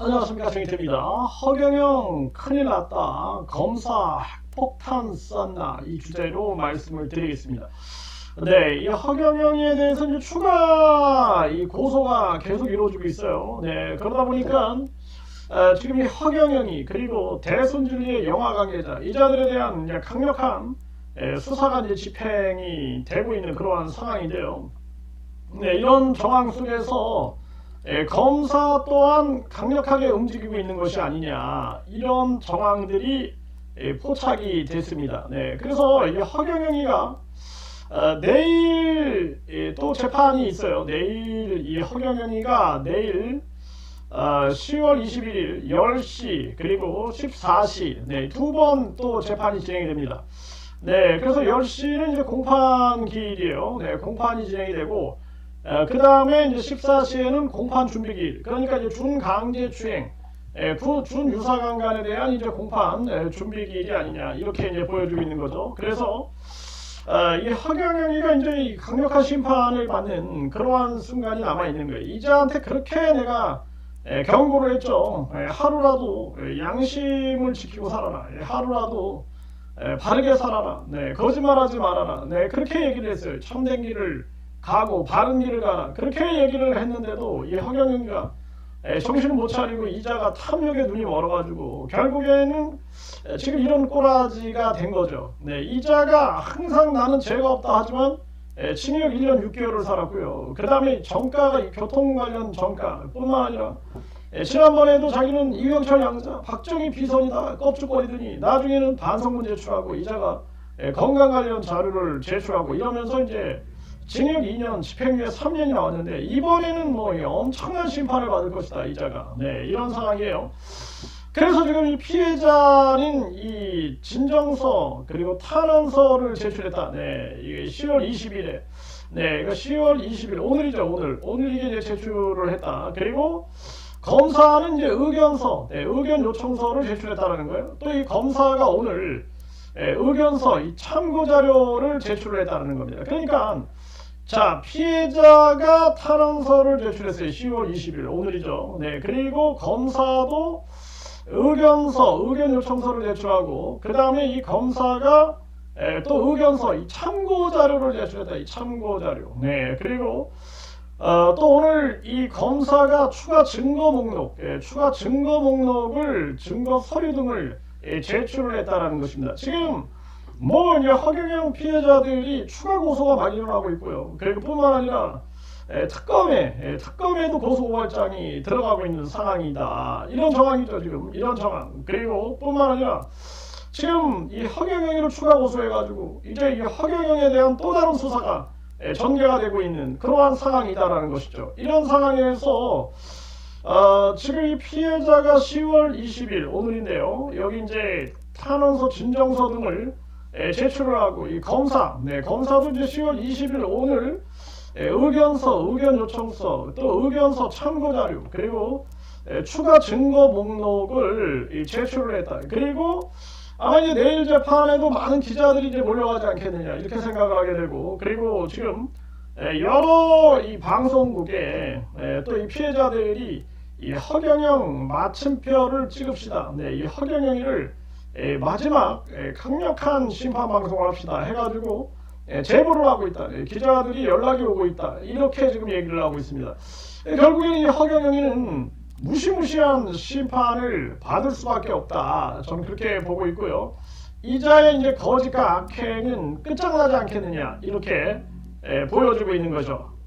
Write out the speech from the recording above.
안녕하십니까 정희태입니다. 허경영 큰일 났다. 검사 핵폭탄 쐈나 이 주제로 말씀을 드리겠습니다. 네, 이 허경영에 대해서 이제 추가 이 고소가 계속 이루어지고 있어요. 네, 그러다 보니까 어, 지금 이 허경영이 그리고 대순진리의 영화 관계자 이자들에 대한 이제 강력한 에, 수사가 이제 집행이 되고 있는 그러한 상황인데요. 네, 이런 정황 속에서 예, 검사 또한 강력하게 움직이고 있는 것이 아니냐 이런 정황들이 예, 포착이 됐습니다. 네, 그래서 이 허경영이가 어, 내일 예, 또 재판이 있어요. 내일 이 허경영이가 내일 어, 10월 21일 10시 그리고 14시 네, 두 번 또 재판이 진행이 됩니다. 네, 그래서 10시는 이제 공판 기일이에요. 네, 공판이 진행이 되고 그 다음에 이제 14시에는 공판 준비기일, 그러니까 이제 준강제 추행, 에, 부- 준유사강간에 대한 이제 공판 에, 준비기일이 아니냐 이렇게 이제 보여주고 있는 거죠. 그래서 어, 이 허경영이가 이제 이 강력한 심판을 받는 그러한 순간이 남아 있는 거예요. 이자한테 그렇게 내가 에, 경고를 했죠. 에, 하루라도 에, 양심을 지키고 살아라. 에, 하루라도 에, 바르게 살아라. 네, 거짓말하지 말아라. 네, 그렇게 얘기를 했어요. 참된 길을 가고 바른 길을 가라. 그렇게 얘기를 했는데도 이 허경영이가 에, 정신을 못 차리고 이자가 탐욕에 눈이 멀어가지고 결국에는 에, 지금 이런 꼬라지가 된 거죠. 네, 이자가 항상 나는 죄가 없다 하지만 에, 징역 1년 6개월을 살았고요. 그 다음에 정가가 이 교통 관련 정가뿐만 아니라 에, 지난번에도 자기는 이영철 양자, 박정희 비선이다 껍죽거리더니 나중에는 반성문 제출하고 이자가 에, 건강 관련 자료를 제출하고 이러면서 이제 징역 2년, 집행유예 3년이 나왔는데 이번에는 뭐 엄청난 심판을 받을 것이다 이자가 네 이런 상황이에요. 그래서 지금 이 피해자는 이 진정서 그리고 탄원서를 제출했다. 네 이게 10월 20일에 네 이거 10월 20일 오늘이죠 오늘 오늘 이게 이제 제출을 했다. 그리고 검사는 이제 의견서, 네, 의견 요청서를 제출했다는 거예요. 또 이 검사가 오늘 예, 의견서, 이 참고 자료를 제출을 했다는 겁니다. 그러니까 자 피해자가 탄원서를 제출했어요. 10월 20일 오늘이죠. 네 그리고 검사도 의견서, 의견 요청서를 제출하고 그 다음에 이 검사가 에, 또 의견서, 이 참고 자료를 제출했다. 이 참고 자료. 네 그리고 어, 또 오늘 이 검사가 추가 증거 목록, 예, 추가 증거 목록을 증거 서류 등을 예, 제출을 했다라는 것입니다. 지금 뭐 이제 허경영 피해자들이 추가 고소가 많이 일어나고 있고요. 그리고 뿐만 아니라 에, 특검에 에, 특검에도 고소고발장이 들어가고 있는 상황이다. 이런 정황이죠 지금 이런 정황. 그리고 뿐만 아니라 지금 이 허경영이를 추가 고소해가지고 이제 이 허경영에 대한 또 다른 수사가 에, 전개가 되고 있는 그러한 상황이다라는 것이죠. 이런 상황에서 어, 지금 이 피해자가 10월 20일 오늘인데요. 여기 이제 탄원서, 진정서 등을 에, 제출을 하고 이 검사, 네 검사도 이제 10월 20일 오늘 에, 의견서, 의견 요청서, 또 의견서 참고 자료 그리고 에, 추가 증거 목록을 이 제출을 했다. 그리고 아마 이제 내일 재판에도 많은 기자들이 이제 몰려가지 않겠느냐 이렇게 생각을 하게 되고 그리고 지금 에, 여러 이 방송국에 또 이 피해자들이 이 허경영 마침표를 찍읍시다. 네, 이 허경영이를 에, 마지막 에, 강력한 심판 방송을 합시다 해가지고 에, 제보를 하고 있다. 에, 기자들이 연락이 오고 있다. 이렇게 지금 얘기를 하고 있습니다. 이 허경영이는 무시무시한 심판을 받을 수밖에 없다. 저는 그렇게 보고 있고요. 이자의 이제 거짓과 악행은 끝장나지 않겠느냐 이렇게 에, 보여주고 있는 거죠.